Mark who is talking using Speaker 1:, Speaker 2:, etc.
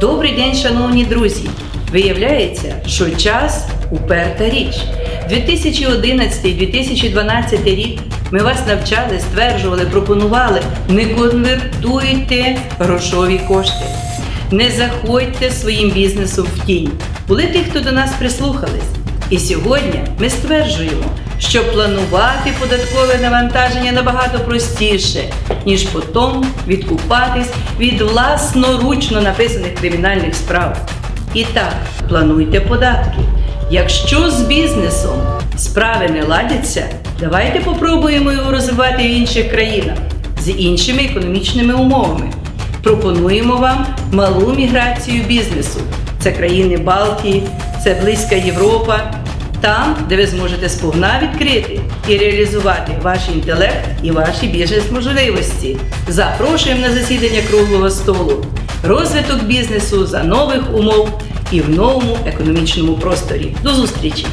Speaker 1: Добрий день, шановні друзі! Виявляється, що час уперта річ. 2011-2012 рік ми вас навчали, стверджували, пропонували, не конвертуйте грошові кошти. Не заходьте своїм бізнесом в тінь. Були ті, хто до нас прислухались. І сьогодні ми стверджуємо, що планувати податкове навантаження набагато простіше, ніж потім відкупатись від власноручно написаних кримінальних справ. І так, плануйте податки. Якщо з бізнесом справи не ладяться, давайте попробуємо його розвивати в інших країнах з іншими економічними умовами. Пропонуємо вам малу міграцію бізнесу. Це країни Балтії, це близька Європа, там, де ви зможете сповна відкрити і реалізувати ваш інтелект і ваші бізнес-можливості. Запрошуємо на засідання круглого столу. Розвиток бізнесу за нових умов і в новому економічному просторі. До зустрічі!